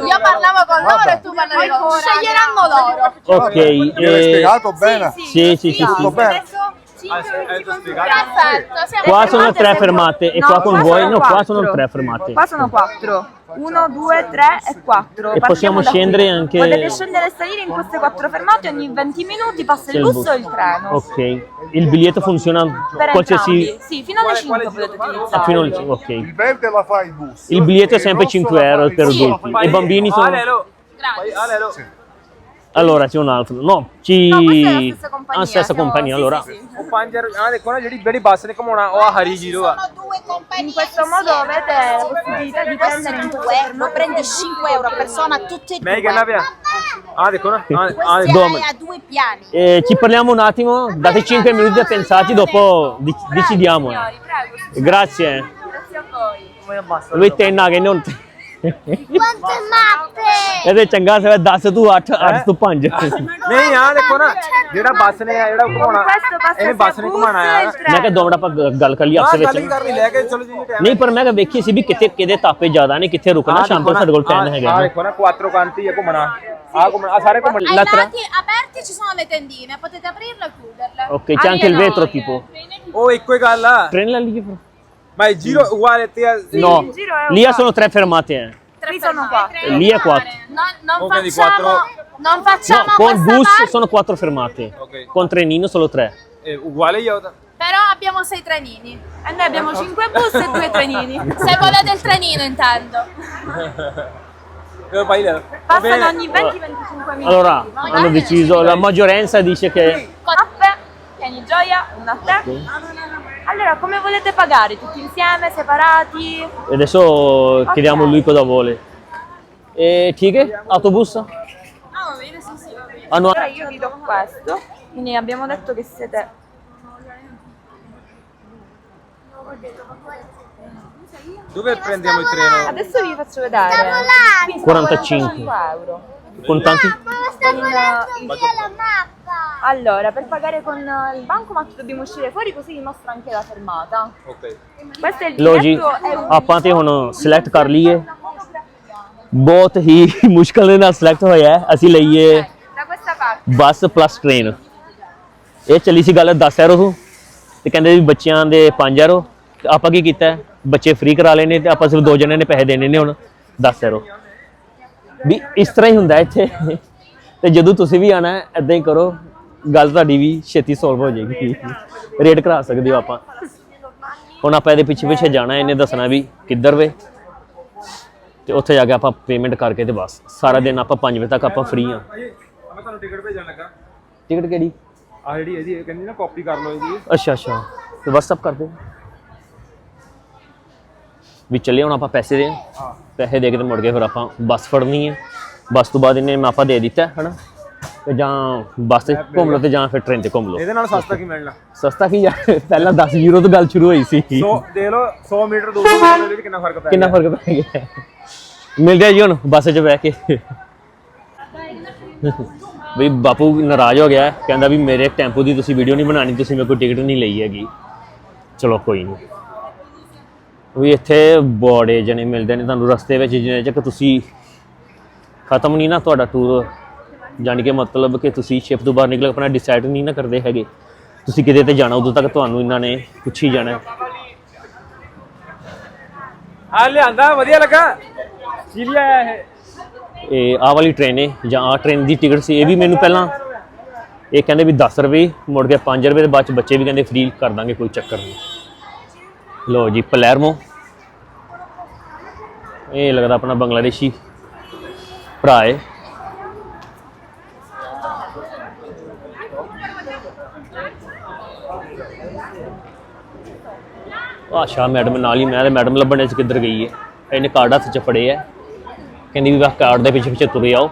Io parlavo con loro e tu parlavi con loro. Sceglieranno loro. Ok. Eh, tutto bene? Sì, sì, sì. sì, tutto sì. bene? Adesso 5 Perfetto. Esatto, qua sono tre fermate e qua con voi no, qua sono tre fermate. Qua sono quattro. 1, 2, 3 e quattro. E possiamo scendere qui. anche. Potete scendere e salire in queste quattro fermate ogni 20 minuti passa il bus o il treno. Ok. Il biglietto funziona per qualsiasi. Entrambi. Sì, fino alle 5 potete utilizzare. Ah, fino alle 5, ok. Il verde la fa il bus. Il biglietto è sempre 5 euro per sì. adulti. E i bambini sono. Grazie. ਆ ਲੈ ਲਓ Allora c'è un altro. No, ci... No, questa è la stessa compagnia, Ah, stessa siamo- compagnia, sì, allora. sì, sì. ਉਹ 5 euro ਆ ਦੇਖੋ ਨਾ ਜਿਹੜੀ ਜਿਹੜੀ ਬੱਸ ਨੇ ਘਮਾਉਣਾ ਉਹ ਆ ਹਰੀ ਜੀਰੋ ਆ Sono due compagnie In questo modo insieme. avete la possibilità di Questo prendere è in due, non prendi 5 euro a persona tutte e ਮੈਂ ਹੀ due. ਕਹਿਣਾ ਪਿਆ ਆ ਦੇਖੋ ਨਾ ਆ ਆ Questi Due. hai a due piani. Eh, ci parliamo un attimo, date 5 minuti da pensarci, dopo dic- decidiamo. eh. Signori, prego. Grazie. Grazie a voi. Lui te ਨਾ ਕਹਿੰਦੇ mappe! ਇਹਦੇ ਚੰਗਾ ਸਵੇ 10 ਤੂੰ 8 8 ਤੂੰ 5 ਨਹੀਂ ਆ ਦੇਖੋ ਨਾ ਜਿਹੜਾ ਬੱਸ ਨੇ ਆ ਜਿਹੜਾ ਘਮਾਉਣਾ ਇਹਨੇ ਬੱਸ ਨੇ ਘਮਾਉਣਾ ਆ ਮੈਂ. ਕਿਹਾ ਦੋ ਮਿੰਟ ਆਪਾਂ ਗੱਲ ਕਰ ਲਈ ਆ ਆਪਸ ਵਿੱਚ ਕਰਨੀ ਲੈ ਕੇ ਚਲੋ ਜੀ ਟਾਈਮ ਨਹੀਂ ਪਰ ਮੈਂ ਕਿਹਾ ਵੇਖੀ ਸੀ ਵੀ ਕਿੱਥੇ ਕਿਹਦੇ ਤਾਪੇ ਜ਼ਿਆਦਾ ਨੇ ਕਿੱਥੇ ਰੁਕਣਾ ਸ਼ਾਮ ਤੱਕ ਸਾਡੇ ਕੋਲ ਟਾਈਮ ਹੈਗਾ ਆ। ਦੇਖੋ ਨਾ ਕੁਆਟਰੋ ਕਾਂਤੀ ਹੈ ਘੁੰਮਣਾ ਆ ਘੁੰਮਣਾ ਆ ਸਾਰੇ tra- lati aperti ci sono le tendine, potete aprirle o chiuderle. Ok, c'è anche il vetro tipo. ਉਹ ਇੱਕੋ ਹੀ ਗੱਲ ਆ Prendi la lì. però. Ma il giro uguale te a- No, il giro è lì uguale. sono tre fermate. eh. Tre Qui sono fermate. quattro. Lì è quattro. Non, non facciamo, quattro. non No, facciamo con questa bus parte, sono quattro fermate. Ok. Con trenino solo tre. eh, uguale io però abbiamo sei trenini. E noi abbiamo 5 bus e 2 trenini. Se volete il trenino intendo. Eh. Va Passano ogni 20-25 minuti. Allora, hanno deciso, la maggioranza dice che piani gioia, una a te. Allora, come volete pagare? Tutti insieme, separati? e adesso chiediamo a lui cosa vuole. E Tighe, autobus? Ah, va bene, sì, sì, va bene. Hanno Allora io vi do questo, quindi abbiamo detto che siete... Dove prendiamo il treno? Adesso vi faccio vedere. Qui 45. 5 euro. Con il- Allora, per pagare con il bancomat dobbiamo uscire fuori così vi mostro anche la fermata. Ok. Questo è il ਲੋ ਜੀ biglietto, è un- ਆਪਾਂ ਤੇ ਹੁਣ ਸਿਲੈਕਟ ਕਰ ਲਈਏ ਬਹੁਤ ਹੀ ਮੁਸ਼ਕਲ ਦੇ ਨਾਲ ਸਿਲੈਕਟ ਹੋਇਆ ਹੈ। ਅਸੀਂ ਲਈਏ Da questa parte. Bus plus train ਇਹ ਚੱਲੀ ਸੀ ਗੱਲ 10 ਯੂਰੋ ਤੋਂ ਤੇ ਕਹਿੰਦੇ ਵੀ ਬੱਚਿਆਂ ਦੇ 5 ਯੂਰੋ ਤੇ ਆਪਾਂ ਕੀ ਕੀਤਾ? ਬੱਚੇ ਫ੍ਰੀ ਕਰਾ ਨੇ ਤੇ ਆਪਾਂ ਸਿਰਫ ਦੋ ਜਣਿਆਂ ਨੇ ਪੈਸੇ ਦੇਣੇ ਨੇ ਹੁਣ 10 ਯੂਰੋ ਵੀ ਇਸ ਤਰ੍ਹਾਂ ਹੀ ਹੁੰਦਾ ਹੈ ਇੱਥੇ। ਤੇ ਜਦੋਂ ਤੁਸੀਂ ਵੀ ਆਣਾ ਹੈ ਇਦਾਂ ਹੀ ਕਰੋ। ਗੱਲ ਤੁਹਾਡੀ ਵੀ ਛੇਤੀ ਸੋਲਵ ਹੋ ਜਾਏਗੀ। ਰੇਟ ਕਰਾ ਸਕਦੇ ਹੋ ਆਪਾਂ। ਹੁਣ ਆਪਾਂ ਇਹਦੇ ਪਿੱਛੇ ਪਿੱਛੇ ਜਾਣਾ ਇਹਨੇ ਦੱਸਣਾ ਵੀ ਕਿੱਧਰ ਵੇ। ਤੇ ਉੱਥੇ ਜਾ ਕੇ ਆਪਾਂ ਪੇਮੈਂਟ ਕਰਕੇ ਤੇ ਬਸ। ਸਾਰਾ ਦਿਨ ਆਪਾਂ 5 ਵਜੇ ਤੱਕ ਆਪਾਂ ਫ੍ਰੀ ਆ ਮੈਂ ਤੁਹਾਨੂੰ ਟਿਕਟ ਭੇਜਣ ਲੱਗਾ। ਟਿਕਟ ਕਿਹੜੀ? ਆ ਜਿਹੜੀ ਇਹਦੀ ਕਹਿੰਦੀ ਨਾ ਕਾਪੀ ਕਰ ਲਓ ਇਹਦੀ। ਅੱਛਾ ਅੱਛਾ। ਤੇ WhatsApp ਕਰ ਦੇ ਵੀ ਚੱਲੇ ਹੁਣ ਆਪਾਂ ਪੈਸੇ ਦੇ ਪੈਸੇ ਦੇ ਕੇ ਤੇ ਮੁੜ ਕੇ ਫਿਰ ਆਪਾਂ ਬੱਸ ਫੜਨੀ ਹੈ। ਬੱਸ ਤੋਂ ਬਾਅਦ ਇਹਨੇ ਮਾਪਾ ਦੇ ਦਿੱਤਾ ਹਨਾ? ਤੇ ਜਾਂ ਬੱਸ ਤੇ ਘੁੰਮ ਲਓ ਤੇ ਜਾਂ ਫਿਰ ਟ੍ਰੇਨ ਤੇ ਘੁੰਮ ਲਓ। ਇਹਦੇ ਨਾਲ ਸਸਤਾ ਕੀ ਮਿਲਣਾ? ਸਸਤਾ ਕੀ ਯਾਰ? ਪਹਿਲਾਂ 10 ਯੂਰੋ ਤੋਂ ਗੱਲ ਸ਼ੁਰੂ ਹੋਈ ਸੀ। 100 ਦੇ ਲਓ 100 ਮੀਟਰ 200 ਮੀਟਰ ਦੇ ਵਿੱਚ ਕਿੰਨਾ ਫ਼ਰਕ ਪੈ ਕਿੰਨਾ ਫ਼ਰਕ ਪੈ ਗਿਆ। ਮਿਲ ਗਿਆ ਜੀ ਹੁਣ ਬੱਸ 'ਚ ਬਹਿ ਕੇ। ਵੀ ਬਾਪੂ ਨਾਰਾਜ਼ ਹੋ ਗਿਆ ਕਹਿੰਦਾ ਵੀ ਮੇਰੇ ਟੈਂਪੂ ਦੀ ਤੁਸੀਂ ਵੀਡੀਓ ਨਹੀਂ ਬਣਾਣੀ ਤੁਸੀਂ ਮੇਰੇ ਕੋਲ ਟਿਕਟ ਨਹੀਂ ਲਈ ਹੈਗੀ। ਚਲੋ ਕੋਈ ਨਹੀਂ ਵੀ ਇੱਥੇ ਬੜੇ ਜਣੇ ਮਿਲਦੇ ਨੇ ਤੁਹਾਨੂੰ ਰਸਤੇ ਵਿੱਚ ਜਿੰਨੇ ਚੱਕ ਤੁਸੀਂ ਖਤਮ ਨਹੀਂ ਨਾ ਤੁਹਾਡਾ ਟੂਰ ਜਾਣੀ ਕਿ ਮਤਲਬ ਕਿ ਤੁਸੀਂ ਸ਼ਿਪ ਤੋਂ ਬਾਹਰ ਨਿਕਲ ਆਪਣਾ ਡਿਸਾਈਡ ਨਹੀਂ ਨਾ ਕਰਦੇ ਹੈਗੇ। ਤੁਸੀਂ ਕਿਤੇ ਤੇ ਜਾਣਾ ਉਦੋਂ ਤੱਕ ਤੁਹਾਨੂੰ ਇਹਨਾਂ ਨੇ ਪੁੱਛੀ ਜਾਣਾ। ਹੈ। ਆ ਲਿਆਂਦਾ ਵਧੀਆ ਲੱਗਾ। ਲਿਆਇਆ ਇਹ? ਇਹ ਆਹ ਵਾਲੀ ਟ੍ਰੇਨ ਹੈ ਜਾਂ ਆਹ ਟ੍ਰੇਨ ਦੀ ਟਿਕਟ ਸੀ ਇਹ ਵੀ ਮੈਨੂੰ ਪਹਿਲਾਂ ਇਹ ਕਹਿੰਦੇ ਵੀ 10 ਰੁਪਏ ਮੁੜ ਕੇ 5 ਰੁਪਏ ਦੇ ਬਾਅਦ ਚ ਬੱਚੇ ਵੀ ਕਹਿੰਦੇ ਫ੍ਰੀ ਕਰ ਦਾਂਗੇ ਕੋਈ ਚੱਕਰ ਨਹੀਂ। ਲੋ ਜੀ ਪਲੈਰਮੋ ਇਹ ਲੱਗਦਾ ਆਪਣਾ ਬੰਗਲਾਦੇਸ਼ੀ ਭਰਾ ਹੈ ਆਸ਼ਾ ਮੈਡਮ ਨਾਲ ਹੀ, ਮੈਂ ਤੇ ਮੈਡਮ ਲੱਭਣ ਚ ਕਿੱਧਰ ਗਈ ਹੈ ਇਹਨੇ ਕਾਰਡ ਹੱਥ ਚ ਫੜੇ ਹੈ ਕਹਿੰਦੀ ਵੀ ਬਸ ਕਾਰਡ ਦੇ ਪਿੱਛੇ ਪਿੱਛੇ ਤੁਰੇ ਆਓ।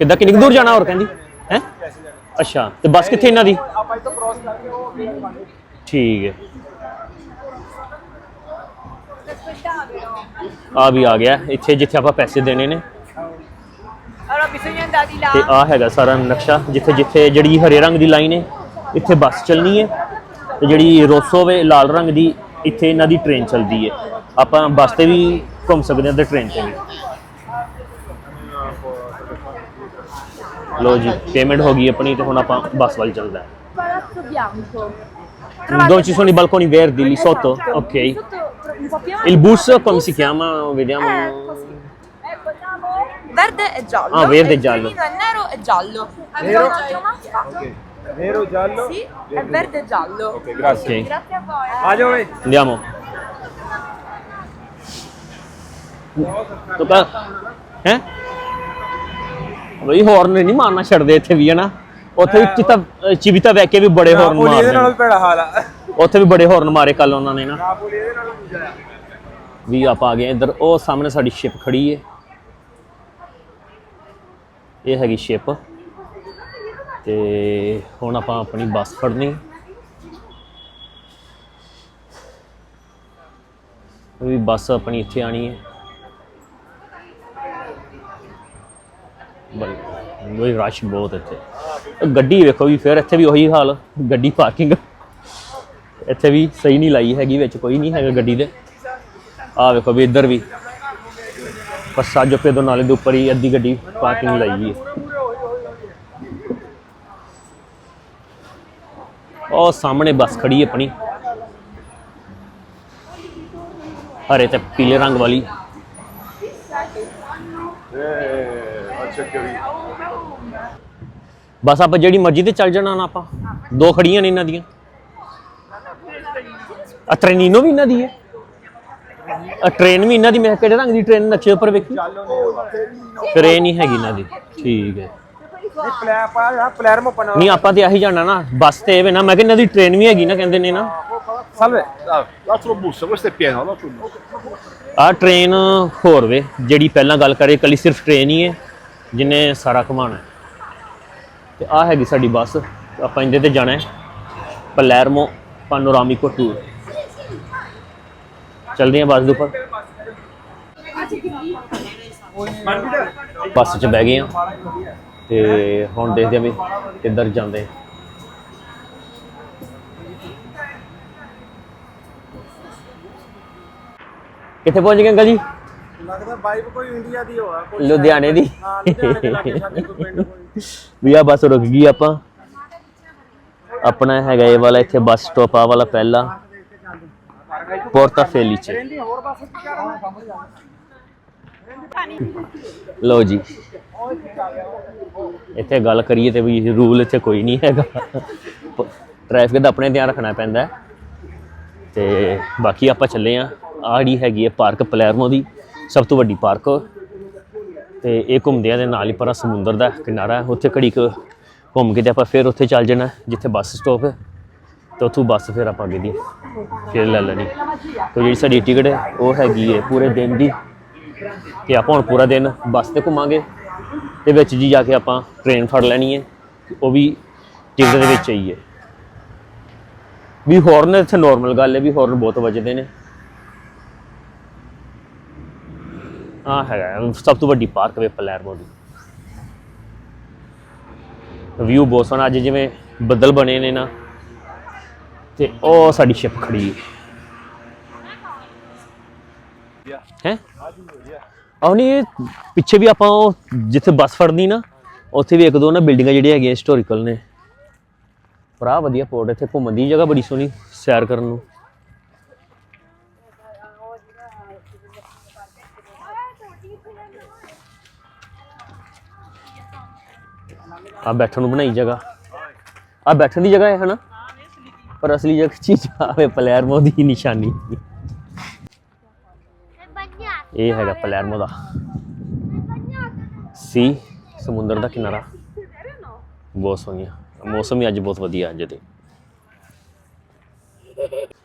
ਕਿੱਦਾਂ, ਕਿੰਨੀ ਕੁ ਦੂਰ ਜਾਣਾ ਹੋਰ ਕਹਿੰਦੀ? ਹੈ? ਅੱਛਾ, ਤੇ ਬੱਸ ਕਿੱਥੇ ਇਹਨਾਂ ਦੀ? ਆਪਾਂ ਇੱਥੋਂ ਕ੍ਰਾਸ ਕਰਕੇ ਉਹ ਠੀਕ ਹੈ। ਆ ਵੀ ਆ ਗਿਆ ਇੱਥੇ ਜਿੱਥੇ ਆਪਾਂ ਪੈਸੇ ਦੇਣੇ ਨੇ. ਤੇ ਆ ਹੈਗਾ ਸਾਰਾ ਨਕਸ਼ਾ ਜਿੱਥੇ ਜਿੱਥੇ ਜਿਹੜੀ ਹਰੇ ਰੰਗ ਦੀ ਲਾਈਨ ਹੈ ਇੱਥੇ ਬੱਸ ਚੱਲਣੀ ਹੈ। ਤੇ ਜਿਹੜੀ ਰੋਸੋ ਵੇ ਲਾਲ ਰੰਗ ਦੀ ਇੱਥੇ ਇਹਨਾਂ ਦੀ ਟ੍ਰੇਨ ਚੱਲਦੀ ਹੈ। ਆਪਾਂ ਬੱਸ ਤੇ ਵੀ ਘੁੰਮ ਸਕਦੇ ਹਾਂ ਤੇ ਟ੍ਰੇਨ ਤੇ ਵੀ। ਲੋ ਜੀ ਪੇਮੈਂਟ ਹੋ ਗਈ ਆਪਣੀ ਤੇ ਹੁਣ ਆਪਾਂ ਬੱਸ ਵੱਲ ਚੱਲਦਾ Bianco. Dove ci sono i balconi verdi lì sotto ok Sotto un po' più il bus come si chiama vediamo Eh, così. Ecco, siamo verde e giallo. Ah, verde e il giallo. treno è nero e giallo. Nero? Abbiamo un'altra mappa? nero giallo Sì, è verde e giallo. ok grazie ok Grazie a voi. ਆ ਜਾਓ ਵੇ andiamo tocca ਹੈ ਬਈ ਹੌਰਨ ਨਹੀਂ ਮਾਰਨਾ ਛੱਡਦੇ ਇੱਥੇ ਵੀ ਹਨਾ ਉੱਥੇ ਵੀ ਚਿਤਾ ਚਿਬਿਤਾ ਵੈ ਕੇ ਵੀ ਬੜੇ ਹੌਰਨ ਨਾਪੋਲੀ ਇਹਦੇ ਨਾਲ ਮਾਰਦੇ ਵੀ ਭੈੜਾ ਹਾਲ ਆ। ਉੱਥੇ ਵੀ ਬੜੇ ਹੌਰਨ ਮਾਰੇ ਕੱਲ ਉਹਨਾਂ ਨੇ ਨਾ। ਨਾਪੋਲੀ ਇਹਦੇ ਨਾਲ ਵੀ ਜਾਇਆ ਵੀ ਆਪਾਂ ਆ ਗਏ ਇੱਧਰ ਉਹ ਸਾਹਮਣੇ ਸਾਡੀ ਸ਼ਿਪ ਖੜੀ ਹੈ ਇਹ ਹੈਗੀ ਸ਼ਿਪ ਤੇ ਹੁਣ ਆਪਾਂ ਆਪਣੀ ਬੱਸ ਫੜਨੀ। ਵੀ ਬੱਸ ਆਪਣੀ ਇੱਥੇ ਆਣੀ ਹੈ ਬਈ ਰਸ਼ ਬਹੁਤ ਇੱਥੇ। ਗੱਡੀ ਵੇਖੋ ਵੀ ਫਿਰ ਇੱਥੇ ਵੀ ਉਹੀ ਹਾਲ, ਗੱਡੀ ਪਾਰਕਿੰਗ ਇੱਥੇ ਵੀ ਸਹੀ ਨਹੀਂ ਲਾਈ ਹੈਗੀ, ਵਿੱਚ ਕੋਈ ਨਹੀਂ ਹੈਗਾ ਗੱਡੀ ਦੇ। ਆ ਵੇਖੋ ਵੀ ਇੱਧਰ ਵੀ। ਪਸਾਜੋ ਪੇਦੋ ਨਾਲੇ ਦੇ ਉੱਪਰ ਹੀ ਅੱਧੀ ਗੱਡੀ ਪਾਰਕਿੰਗ ਲਾਈ ਹੈ। ਉਹ ਸਾਹਮਣੇ ਬੱਸ ਖੜੀ ਹੈ ਆਪਣੀ। ਹਰੇ ਤੇ ਪੀਲੇ ਰੰਗ ਵਾਲੀ। ਬਸ ਆਪਾਂ ਜਿਹੜੀ ਮਰਜ਼ੀ ਤੇ ਚੱਲ ਜਾਣਾ ਨਾ ਆਪਾਂ। ਦੋ ਖੜੀਆਂ ਨੇ ਇਹਨਾਂ ਦੀਆਂ। ਆ ਟ੍ਰੇਨਿਨੋ ਵੀ ਇਹਨਾਂ ਦੀ ਹੈ। ਆ ਟ੍ਰੇਨ ਵੀ ਇਹਨਾਂ ਦੀ। ਮੈਂ ਕਿਹਾ ਕਿਹੜੇ ਰੰਗ ਦੀ ਟ੍ਰੇਨ ਨਕਸ਼ੇ ਉੱਪਰ ਵੇਖੀ? ਟ੍ਰੇਨ ਹੀ ਹੈਗੀ ਇਹਨਾਂ ਦੀ। ਠੀਕ ਹੈ। ਇਹ ਪਲੈ ਪਾ ਜਿਹੜਾ ਪਨਾ ਨਹੀਂ ਆਪਾਂ ਤੇ ਆਹੀ ਜਾਣਾ ਨਾ। ਬੱਸ ਤੇ ਇਹ ਵੇ ਨਾ। ਮੈਂ ਕਿਹਾ ਇਹਨਾਂ ਦੀ ਟ੍ਰੇਨ ਵੀ ਹੈਗੀ ਨਾ ਕਹਿੰਦੇ ਨੇ ਨਾ। salve L'altro bus, questo è pieno, l'altro bus. ਆ ਟ੍ਰੇਨ ਹੋਰ ਵੇ ਜਿਹੜੀ ਪਹਿਲਾਂ ਗੱਲ ਕਰੇ ਕੱਲੀ ਸਿਰਫ ਟ੍ਰੇਨ ਹੀ ਹੈ ਜਿਹਨੇ ਸਾਰਾ ਘੁਮਾਉਣਾ ਤੇ ਆ ਹੈਗੀ ਸਾਡੀ ਬੱਸ ਆਪਾਂ ਇਹਦੇ ਤੇ ਜਾਣਾ ਹੈ ਪਲੈਰਮੋ ਪਾਨੋਰਾਮਿਕੋ ਟੂਰ ਚਲਦੇ ਹਾਂ ਬੱਸ ਦੇ ਉੱਪਰ। ਬੱਸ 'ਚ ਬਹਿ ਗਏ ਹਾਂ ਤੇ ਹੁਣ ਦੇਖਦੇ ਹਾਂ ਵੀ ਕਿੱਧਰ ਜਾਂਦੇ। ਕਿੱਥੇ ਪਹੁੰਚ ਗਏ ਅੰਕਲ ਜੀ? ਲੱਗਦਾ ਵਾਈਬ ਕੋਈ ਇੰਡੀਆ ਦੀ ਹੋਆ ਕੋਈ ਲੁਧਿਆਣੇ ਦੀ। ਹਾਂ ਲੁਧਿਆਣੇ ਦੇ ਲਾਗੇ ਸਾਡੇ ਕੋਈ ਪਿੰਡ ਕੋਈ ਵੀ ਆ ਬੱਸ ਰੁਕ ਗਈ ਆਪਾਂ। ਆਪਣਾ ਹੈਗਾ ਇਹ ਵਾਲਾ ਇੱਥੇ ਬੱਸ ਸਟਾਪ ਆ ਵਾਲਾ ਪਹਿਲਾ। ਪੋਰਤਾ ਫੇਲੀਚੇ ਹੋਰ ਲਓ ਜੀ। ਇੱਥੇ ਗੱਲ ਕਰੀਏ ਤੇ ਵੀ ਰੂਲ ਇੱਥੇ ਕੋਈ ਨਹੀਂ ਹੈਗਾ। ਟ੍ਰੈਫਿਕ ਦਾ ਆਪਣੇ ਧਿਆਨ ਰੱਖਣਾ ਪੈਂਦਾ। ਤੇ ਬਾਕੀ ਆਪਾਂ ਚੱਲੇ ਆ। ਆੜੀ ਹੈਗੀ ਹੈ ਪਾਰਕ ਪਲੈਰਮੋ ਦੀ। ਸਭ ਤੋਂ ਵੱਡੀ ਪਾਰਕ। ਤੇ ਇਹ ਘੁੰਮਦਿਆਂ ਦੇ ਨਾਲ ਹੀ ਪਰਾਂ ਸਮੁੰਦਰ ਦਾ ਕਿਨਾਰਾ ਹੈ। ਉੱਥੇ ਘੜੀ ਕੁ ਘੁੰਮ ਕੇ ਤੇ ਆਪਾਂ ਫਿਰ ਉੱਥੇ ਚੱਲ ਜਾਣਾ ਜਿੱਥੇ ਬੱਸ ਸਟਾਪ ਹੈ। ਤੇ ਉੱਥੋਂ ਬੱਸ ਫਿਰ ਆਪਾਂ ਅੱਗੇ ਦੀ ਫਿਰ ਲੈ ਲੈਣੀ। ਤੇ ਜਿਹੜੀ ਸਾਡੀ ਟਿਕਟ ਹੈ, ਉਹ ਹੈਗੀ ਹੈ ਪੂਰੇ ਦਿਨ ਦੀ। ਤੇ ਆਪਾਂ ਹੁਣ ਪੂਰਾ ਦਿਨ ਬੱਸ ਤੇ ਘੁੰਮਾਂਗੇ। ਤੇ ਵਿੱਚ ਜੀ ਜਾ ਕੇ ਆਪਾਂ ਟ੍ਰੇਨ ਫੜ ਲੈਣੀ ਹੈ ਉਹ ਵੀ ਟਿਕਟ ਦੇ ਵਿੱਚ ਹੀ ਹੈ। ਵੀ ਹੌਰਨ ਇੱਥੇ ਨਾਰਮਲ ਗੱਲ ਹੈ, ਵੀ ਹੌਰਨ ਬਹੁਤ ਵੱਜਦੇ ਨੇ। ਆ ਹੈਗਾ ਸਭ ਤੋਂ ਵੱਡੀ ਪਾਰਕ ਵੇ ਪਲੈਰਮੋ ਦੀ। ਵਿਊ ਬਹੁਤ ਸੋਹਣਾ। ਅੱਜ ਜਿਵੇਂ ਬੱਦਲ ਬਣੇ ਨੇ ਨਾ, ਤੇ ਉਹ ਸਾਡੀ ਸ਼ਿਪ ਖੜੀ ਹੈ। ਹੈ? ਆਹ ਨਹੀਂ ਪਿੱਛੇ ਵੀ ਆਪਾਂ ਉਹ ਜਿੱਥੇ ਬੱਸ ਫੜਨੀ ਨਾ, ਉੱਥੇ ਵੀ ਇੱਕ ਦੋ ਨਾ ਬਿਲਡਿੰਗਾਂ ਜਿਹੜੀਆਂ ਹੈਗੀਆਂ ਹਿਸਟੋਰੀਕਲ ਨੇ। ਭਰਾ, ਵਧੀਆ ਪੋਰਟ ਇੱਥੇ ਘੁੰਮਣ ਦੀ ਜਗ੍ਹਾ ਬੜੀ ਸੋਹਣੀ, ਸੈਰ ਕਰਨ ਨੂੰ। ਆ ਬੈਠਣ ਨੂੰ ਬਣਾਈ ਜਗ੍ਹਾ। ਆ ਬੈਠਣ ਦੀ ਜਗ੍ਹਾ ਹੈ ਹਨਾ? ਪਰ ਅਸਲੀ ਜਗ੍ਹਾ ਚੀਜ਼ ਆਵੇ ਪਲੇਅਰਮੋ ਦੀ ਨਿਸ਼ਾਨੀ। ਇਹ ਹੈਗਾ ਪਲੇਰਮੋ ਦਾ। ਸੀ, ਸਮੁੰਦਰ ਦਾ ਕਿਨਾਰਾ। ਬਹੁਤ ਸੋਹਣੀਆ। ਮੌਸਮ ਵੀ ਅੱਜ ਬਹੁਤ ਵਧੀਆ ਅੱਜ ਦੇ।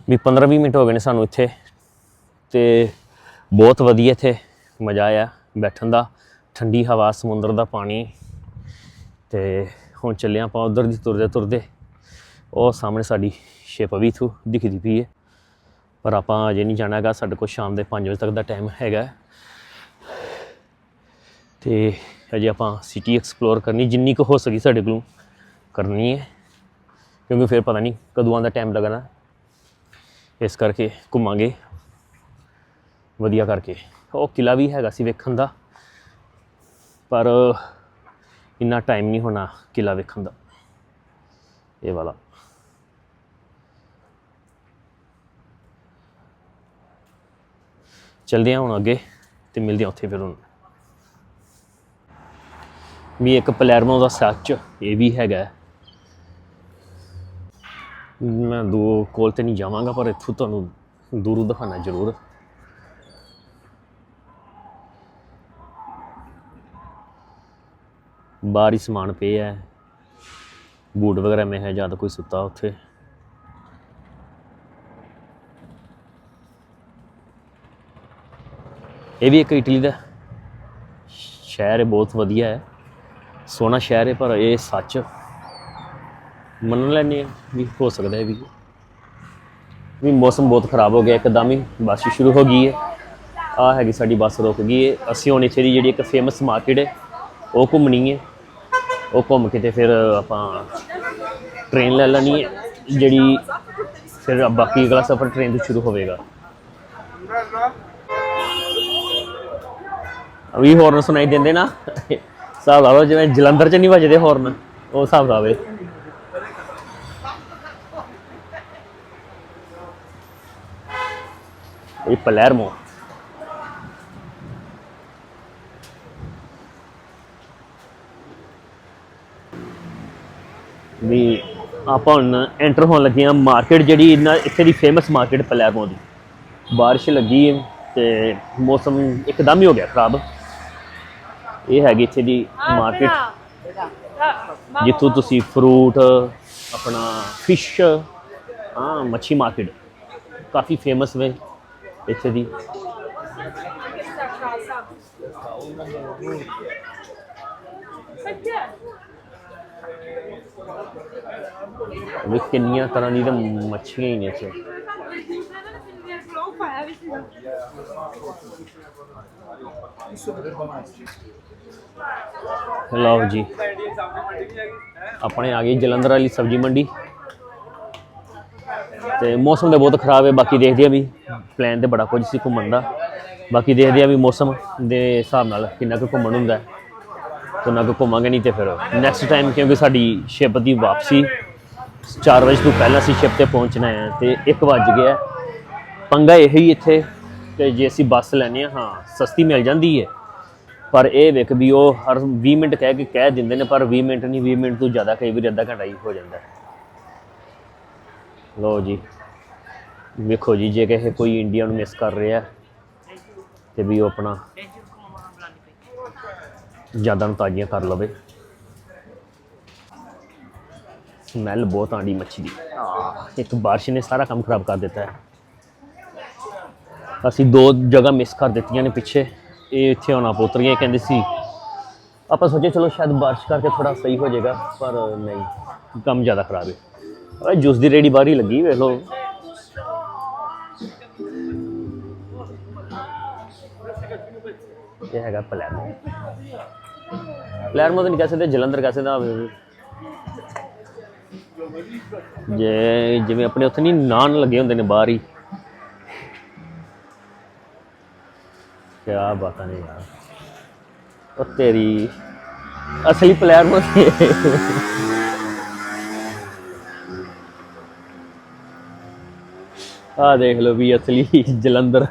ਵੀ 15-20 ਮਿੰਟ ਹੋ ਗਏ ਨੇ ਸਾਨੂੰ ਇੱਥੇ। ਤੇ ਬਹੁਤ ਵਧੀਆ ਇੱਥੇ ਮਜ਼ਾ ਆਇਆ ਬੈਠਣ ਦਾ। ਠੰਡੀ ਹਵਾ, ਸਮੁੰਦਰ ਦਾ ਪਾਣੀ। ਤੇ ਹੁਣ ਚੱਲੇ ਆਪਾਂ ਉਧਰ ਦੀ ਤੁਰਦੇ ਤੁਰਦੇ। ਉਹ ਸਾਹਮਣੇ ਸਾਡੀ ਸ਼ਿਪ ਵੀ ਥੂ ਦਿਖਦੀ ਪਈ ਹੈ ਪਰ ਆਪਾਂ ਅਜੇ ਨਹੀਂ ਜਾਣਾ ਹੈਗਾ, ਸਾਡੇ ਕੋਲ ਸ਼ਾਮ ਦੇ 5 ਵਜੇ ਤੱਕ ਦਾ ਟਾਈਮ ਹੈਗਾ। ਹੈ। ਤੇ ਅਜੇ ਆਪਾਂ ਸਿਟੀ ਐਕਸਪਲੋਰ ਕਰਨੀ, ਜਿੰਨੀ ਕੁ ਹੋ ਸਕੀ ਸਾਡੇ ਕੋਲੋਂ ਕਰਨੀ ਹੈ ਕਿਉਂਕਿ ਫਿਰ ਪਤਾ ਨਹੀਂ ਕਦੋਂ ਆਉਣ ਦਾ ਟਾਈਮ ਲੱਗਣਾ। ਇਸ ਕਰਕੇ ਘੁੰਮਾਂਗੇ। ਵਧੀਆ ਕਰਕੇ। ਉਹ ਕਿਲਾ ਵੀ ਹੈਗਾ ਸੀ ਵੇਖਣ ਦਾ। ਪਰ ਇੰਨਾ ਟਾਈਮ ਨਹੀਂ ਹੋਣਾ ਕਿਲਾ ਵੇਖਣ ਦਾ। ਇਹ ਵਾਲਾ। ਚਲਦੇ ਹਾਂ ਹੁਣ ਅੱਗੇ ਤੇ ਮਿਲਦੇ ਹਾਂ ਉੱਥੇ ਫਿਰ ਹੁਣ। ਵੀ ਇੱਕ ਪਲੇਰਮੋ ਦਾ ਸੱਚ ਇਹ ਵੀ ਹੈਗਾ। ਮੈਂ ਦੋ ਕੋਲ ਤੇ ਨਹੀਂ ਜਾਵਾਂਗਾ, ਪਰ ਇੱਥੋਂ ਤੁਹਾਨੂੰ ਦੂਰੋਂ ਦਿਖਾਣਾ ਜ਼ਰੂਰ। ਬਾਹਰ ਹੀ ਸਮਾਨ ਪਿਆ ਹੈ ਬੂਟ ਵਗੈਰਾ ਮੈਂ ਹੈ ਤਾਂ ਕੋਈ ਸੁੱਤਾ ਉੱਥੇ। ਇਹ ਵੀ ਇੱਕ ਇਟਲੀ ਦਾ ਸ਼ਹਿਰ ਹੈ, ਬਹੁਤ ਵਧੀਆ ਹੈ। ਸੋਹਣਾ ਸ਼ਹਿਰ ਹੈ, ਪਰ ਇਹ ਸੱਚ ਮੰਨ ਲੈਂਦੇ ਹਾਂ ਵੀ ਹੋ ਸਕਦਾ ਹੈ ਵੀ। ਵੀ ਮੌਸਮ ਬਹੁਤ ਖਰਾਬ ਹੋ ਗਿਆ, ਇੱਕਦਮ ਹੀ ਬਾਰਿਸ਼ ਸ਼ੁਰੂ ਹੋ ਗਈ ਹੈ। ਆ ਹੈਗੀ ਸਾਡੀ ਬੱਸ ਰੁਕ ਗਈ ਹੈ। ਅਸੀਂ ਹੁਣ ਇੱਥੇ ਦੀ ਜਿਹੜੀ ਇੱਕ ਫੇਮਸ ਮਾਰਕੀਟ ਹੈ, ਉਹ ਘੁੰਮਣੀ ਹੈ। ਉਹ ਘੁੰਮ ਕੇ ਤੇ ਫਿਰ ਆਪਾਂ ਟ੍ਰੇਨ ਲੈ ਲੈਣੀ ਹੈ, ਜਿਹੜੀ ਫਿਰ ਬਾਕੀ ਅਗਲਾ ਸਫ਼ਰ ਟ੍ਰੇਨ ਤੋਂ ਸ਼ੁਰੂ ਹੋਵੇਗਾ। ਵੀ ਹੌਰਨ ਸੁਣਾਈ ਦਿੰਦੇ ਨਾ, ਹਿਸਾਬ ਲਾ ਲਓ ਜਿਵੇਂ ਜਲੰਧਰ 'ਚ ਨਹੀਂ ਵੱਜਦੇ ਹੌਰਨ ਉਹ ਹਿਸਾਬ ਦਾ ਵੇ ਇਹ ਪਲੇਰਮੋ ਵੀ ਆਪਾਂ ਹੁਣ ਐਂਟਰ ਹੋਣ ਲੱਗੇ ਆ ਮਾਰਕੀਟ ਜਿਹੜੀ ਇਹਨਾਂ ਇੱਥੇ ਦੀ ਫੇਮਸ ਮਾਰਕੀਟ ਪਲੇਰਮੋ ਦੀ। ਬਾਰਿਸ਼ ਲੱਗੀ ਹੈ ਤੇ ਮੌਸਮ ਇੱਕਦਮ ਹੀ ਹੋ ਗਿਆ ਖਰਾਬ। ਇਹ ਹੈਗੀ ਇੱਥੇ ਦੀ ਮਾਰਕੀਟ ਜਿੱਥੋਂ ਤੁਸੀਂ ਫਰੂਟ ਆਪਣਾ ਫਿਸ਼ ਹਾਂ ਮੱਛੀ ਮਾਰਕੀਟ ਕਾਫੀ ਫੇਮਸ ਵੇ ਇੱਥੇ ਦੀ। ਵੀ ਕਿੰਨੀਆਂ ਤਰ੍ਹਾਂ ਦੀ ਤਾਂ ਮੱਛੀਆਂ ਹੀ ਨੇ ਇੱਥੇ। ਲਓ ਜੀ। ਆਪਣੇ ਆ ਗਈ ਜਲੰਧਰ ਵਾਲੀ ਸਬਜ਼ੀ ਮੰਡੀ। ਤੇ ਮੌਸਮ ਤਾਂ ਬਹੁਤ ਖਰਾਬ ਹੈ, ਬਾਕੀ ਦੇਖਦੇ ਆ ਵੀ ਪਲਾਨ ਤੇ ਬੜਾ ਕੁਝ ਸੀ ਘੁੰਮਣ ਦਾ। ਬਾਕੀ ਦੇਖਦੇ ਆ ਵੀ ਮੌਸਮ ਦੇ ਹਿਸਾਬ ਨਾਲ ਕਿੰਨਾ ਕੁ ਘੁੰਮਣ ਹੁੰਦਾ ਹੈ। ਤੇ ਉਹਨਾਂ ਕੋ ਘੁੰਮਾਂਗੇ ਨਹੀਂ ਤੇ ਫਿਰ ਨੈਕਸਟ ਟਾਈਮ ਕਿਉਂਕਿ ਸਾਡੀ ਸ਼ਿਪ ਦੀ ਵਾਪਸੀ 4 ਵਜੇ ਤੋਂ ਪਹਿਲਾਂ ਅਸੀਂ ਸ਼ਿਪ ਤੇ ਪਹੁੰਚਣਾ ਹੈ ਤੇ 1 ਵਜ ਗਿਆ ਪੰਗਾ ਇਹ ਹੀ ਇੱਥੇ ਤੇ ਜੇ ਅਸੀਂ ਬੱਸ ਲੈਨੇ ਆ ਹਾਂ ਸਸਤੀ ਮਿਲ ਜਾਂਦੀ ਹੈ। ਪਰ ਇਹ ਵੇਖ ਵੀ ਉਹ ਹਰ 20 ਮਿੰਟ ਕਹਿ ਕੇ ਕਹਿ ਦਿੰਦੇ ਨੇ ਪਰ 20 ਮਿੰਟ ਨਹੀਂ 20 ਮਿੰਟ ਤੋਂ ਜ਼ਿਆਦਾ ਕਈ ਵਾਰੀ ਅੱਧਾ ਘੰਟਾ ਹੀ ਹੋ ਜਾਂਦਾ ਲੋ ਜੀ ਵੇਖੋ ਜੀ ਜੇ ਕਿਸੇ ਕੋਈ ਇੰਡੀਆ ਨੂੰ ਮਿਸ ਕਰ ਰਿਹਾ ਤੇ ਵੀ ਉਹ ਆਪਣਾ ਯਾਦਾਂ ਨੂੰ ਤਾਜ਼ੀਆਂ ਕਰ ਲਵੇ। ਸਮੈਲ ਬਹੁਤ ਆਂਦੀ ਮੱਛੀ ਦੀ। ਆਹ, ਇੱਕ ਬਾਰਿਸ਼ ਨੇ ਸਾਰਾ ਕੰਮ ਖਰਾਬ ਕਰ ਦਿੱਤਾ ਹੈ। ਅਸੀਂ ਦੋ ਜਗ੍ਹਾ ਮਿਸ ਕਰ ਦਿੱਤੀਆਂ ਨੇ ਪਿੱਛੇ। ਇਹ ਇੱਥੇ ਆਉਣਾ ਪੁੱਤਰੀਆਂ ਕਹਿੰਦੇ ਸੀ। ਆਪਾਂ ਸੋਚੇ ਚਲੋ ਸ਼ਾਇਦ ਬਾਰਿਸ਼ ਕਰਕੇ ਥੋੜਾ ਸਹੀ ਹੋ ਜਾਏਗਾ ਪਰ ਨਹੀਂ ਕੰਮ ਜ਼ਿਆਦਾ ਖਰਾਬ ਹੈ। ਓਏ ਜੂਸ ਦੀ ਰੇੜੀ ਬਾਹਰ ਹੀ ਲੱਗੀ ਵੇਖ ਲਓ। ਇਹ ਹੈਗਾ ਪਲੈਨੋ ਪਲੈਨੋ ਤਾਂ ਨਹੀਂ ਕਹਿ ਸਕਦੇ ਜਲੰਧਰ ਕਹਿ ਸਕਦੇ ਜੇ ਜਿਵੇਂ ਆਪਣੇ ਉੱਥੇ ਨਹੀਂ ਨਾਨ ਲੱਗੇ ਹੁੰਦੇ ਨੇ ਬਾਹਰ ਹੀ। ਕਿਆ ਬਾਤਾਂ ਨੇ ਯਾਰ। ਉਹ ਤੇਰੀ ਅਸਲੀ ਪਲੇਅਰ ਮੋ ਆ ਦੇਖ ਲਓ ਵੀ ਅਸਲੀ ਜਲੰਧਰ।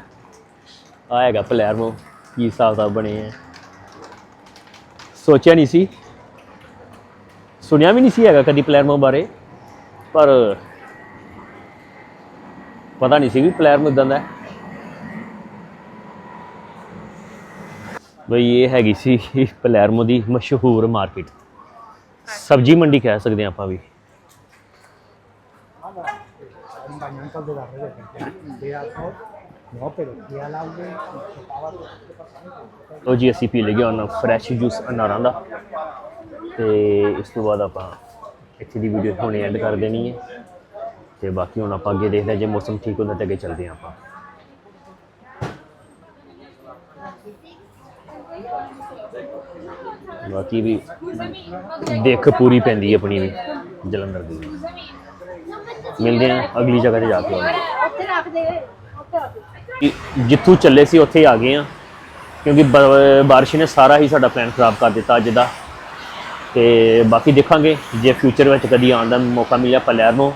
ਆ ਹੈਗਾ ਪਲੇਅਰ ਮੋ ਕੀ ਹਿਸਾਬ ਦਾ ਬਣੇ ਆ। ਸੋਚਿਆ ਨਹੀਂ ਸੀ? ਸੁਣਿਆ ਵੀ ਨਹੀਂ ਸੀ ਹੈਗਾ ਕਦੀ ਪਲੇਅਰ ਮੋ ਬਾਰੇ? ਪਰ ਪਤਾ ਨਹੀਂ ਸੀ ਵੀ ਪਲੇਅਰ ਮੋ ਇਦਾਂ ਦਾ ਬਈ ਇਹ ਹੈਗੀ ਸੀ ਪਲੇਰਮੋ ਦੀ ਮਸ਼ਹੂਰ ਮਾਰਕੀਟ ਸਬਜੀ ਮੰਡੀ ਕਹਿ ਸਕਦੇ ਹਾਂ ਆਪਾਂ ਵੀ। ਉਹ ਜੀ, ਅਸੀਂ ਪੀ ਲਗੇ ਉਹਨਾਂ ਫਰੈਸ਼ ਜੂਸ ਅਨਾਰਾਂ ਦਾ ਤੇ ਇਸ ਤੋਂ ਬਾਅਦ ਆਪਾਂ ਇੱਥੇ ਦੀ ਵੀਡੀਓ ਹੁਣੇ ਐਂਡ ਕਰ ਦੇਣੀ ਹੈ। ਤੇ ਬਾਕੀ ਹੁਣ ਆਪਾਂ ਅੱਗੇ ਦੇਖਦੇ ਹਾਂ ਜੇ ਮੌਸਮ ਠੀਕ ਹੁੰਦਾ ਤਾਂ ਅੱਗੇ ਚੱਲਦੇ ਹਾਂ ਆਪਾਂ। ਬਾਕੀ ਵੀ ਦੇਖ ਪੂਰੀ ਪੈਂਦੀ ਹੈ ਆਪਣੀ ਵੀ ਜਲੰਧਰ ਦੀ। ਮਿਲਦੇ ਆ ਅਗਲੀ ਜਗ੍ਹਾ ਤੇ ਜਾ ਕੇ। ਉੱਥੇ ਰੱਖ ਦੇ ਜਿੱਥੋਂ ਚੱਲੇ ਸੀ ਉੱਥੇ ਆ ਗਏ ਆ ਕਿਉਂਕਿ ਬਾਰਿਸ਼ ਨੇ ਸਾਰਾ ਹੀ ਸਾਡਾ ਪਲਾਨ ਖਰਾਬ ਕਰ ਦਿੱਤਾ ਅੱਜ ਦਾ। ਤੇ ਬਾਕੀ ਦੇਖਾਂਗੇ ਜੇ ਫਿਊਚਰ ਵਿੱਚ ਕਦੀ ਆਉਣ ਦਾ ਮੌਕਾ ਮਿਲਿਆ ਪਲੈਰਮੋ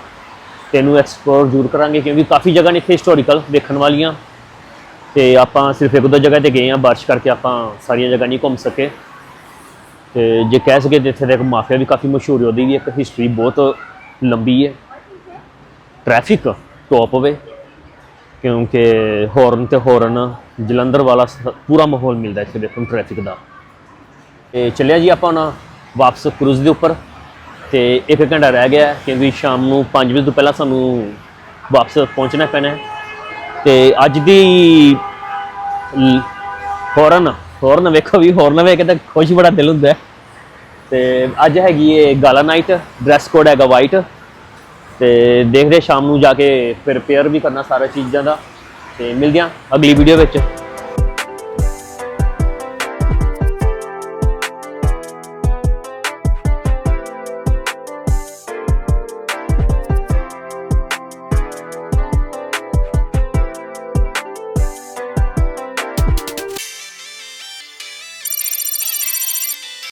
ਤੇ ਇਹਨੂੰ ਐਕਸਪਲੋਰ ਜ਼ਰੂਰ ਕਰਾਂਗੇ ਕਿਉਂਕਿ ਕਾਫੀ ਜਗ੍ਹਾ ਨੇ ਇੱਥੇ ਹਿਸਟੋਰੀਕਲ ਦੇਖਣ ਵਾਲੀਆਂ। ਤੇ ਆਪਾਂ ਸਿਰਫ ਇੱਕ ਦੋ ਜਗ੍ਹਾ ਤੇ ਗਏ ਆ ਬਾਰਿਸ਼ ਕਰਕੇ ਆਪਾਂ ਸਾਰੀਆਂ ਜਗ੍ਹਾ ਨਹੀਂ ਘੁੰਮ ਸਕੇ। ਤੇ ਜੇ ਕਹਿ ਸਕੇ ਤੇ ਇੱਥੇ ਦਾ ਇੱਕ ਮਾਫੀਆ ਵੀ ਕਾਫੀ ਮਸ਼ਹੂਰ ਹੈ, ਉਹਦੀ ਵੀ ਇੱਕ ਹਿਸਟਰੀ ਬਹੁਤ ਲੰਬੀ ਹੈ। ਟ੍ਰੈਫਿਕ ਟੌਪ ਹੋਵੇ, ਕਿਉਂਕਿ ਹੌਰਨ ਤੇ ਹੌਰਨ ਜਲੰਧਰ ਵਾਲਾ ਸ- ਪੂਰਾ ਮਾਹੌਲ ਮਿਲਦਾ ਇੱਥੇ ਦੇਖੋ ਟ੍ਰੈਫਿਕ ਦਾ। ਤੇ ਚੱਲਿਆ ਜੀ ਆਪਾਂ ਹੁਣ ਵਾਪਸ ਕਰੂਜ਼ ਦੇ ਉੱਪਰ। ਤੇ ਇੱਕ ਘੰਟਾ ਰਹਿ ਗਿਆ ਕਿਉਂਕਿ ਸ਼ਾਮ ਨੂੰ 5 ਵਜੇ ਤੋਂ ਪਹਿਲਾਂ ਸਾਨੂੰ ਵਾਪਸ ਪਹੁੰਚਣਾ ਪੈਣਾ ਹੈ। ਤੇ ਅੱਜ ਦੀ ਹੋਰਨ ਹੋਰਨ ਵੇਖੋ ਵੀ, ਹੋਰਨ ਵੇਖ ਕੇ ਤਾਂ ਖੁਸ਼ ਬੜਾ ਦਿਲ ਹੁੰਦਾ ਹੈ। ਤੇ ਅੱਜ ਹੈਗੀ ਏ ਗਾਲਾ ਨਾਈਟ ਡਰੈਸ ਕੋਡ ਹੈਗਾ ਵਾਈਟ ਤੇ ਦੇਖਦੇ ਸ਼ਾਮ ਨੂੰ ਜਾ ਕੇ ਫਿਰ ਪੇਅਰ ਵੀ ਕਰਨਾ ਸਾਰਾ ਚੀਜ਼ਾਂ ਦਾ। ਤੇ ਮਿਲਦੇ ਹਾਂ ਅਗਲੀ ਵੀਡੀਓ ਵਿੱਚ।